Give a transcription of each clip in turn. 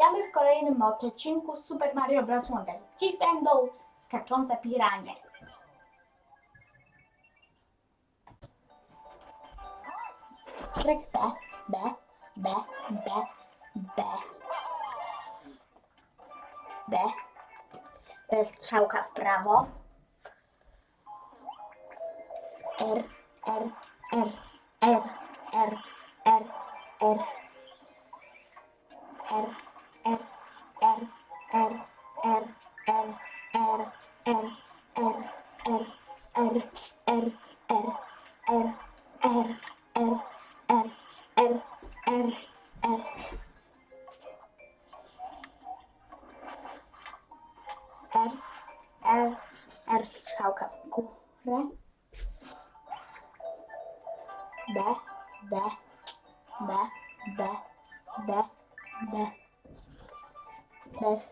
Witamy w kolejnym odcinku Super Mario Bros. Wonder. Dziś będą skaczące piranie. Shrek B, B, B, B, B. B. Jest strzałka w prawo. R, R, R, R, R, R. R, er, er, er, er, er, er, er, er, er, er, er, er, er, er, er. Er, er, er strzałka w górę. B, B, B, B, B, B. Bez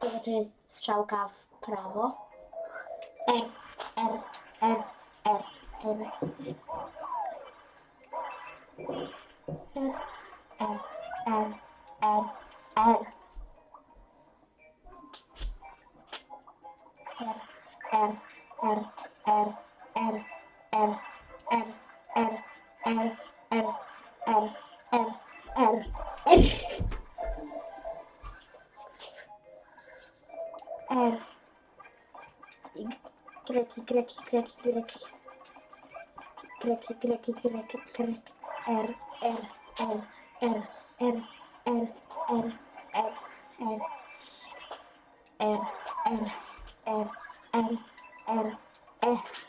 to znaczy strzałka w prawo. R, R, R, R, R. R, R, R, R, R. R, R, R, R, R, R, R, R, R, R, R. Y, Greki, greki, greki, greki. Greki, greki, greki, greki. R, R, R, R, R, R, R, R, R. R, R, R. R,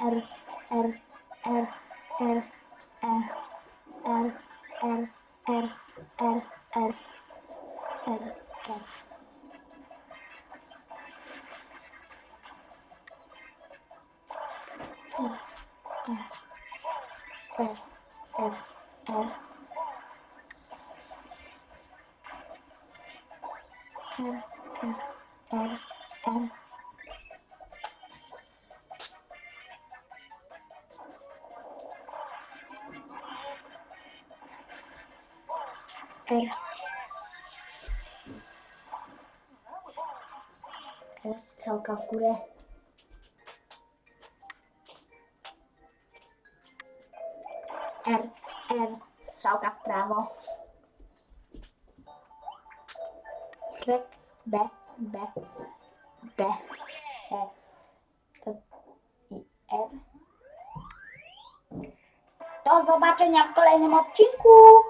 R, R, R, R, R, R, R, R, R, R, R. R, R. R, R, R, R. Teraz strzałka w górę. R, R, strzałka w prawo. Krek, B, B, B, E, to i R. Do zobaczenia w kolejnym odcinku.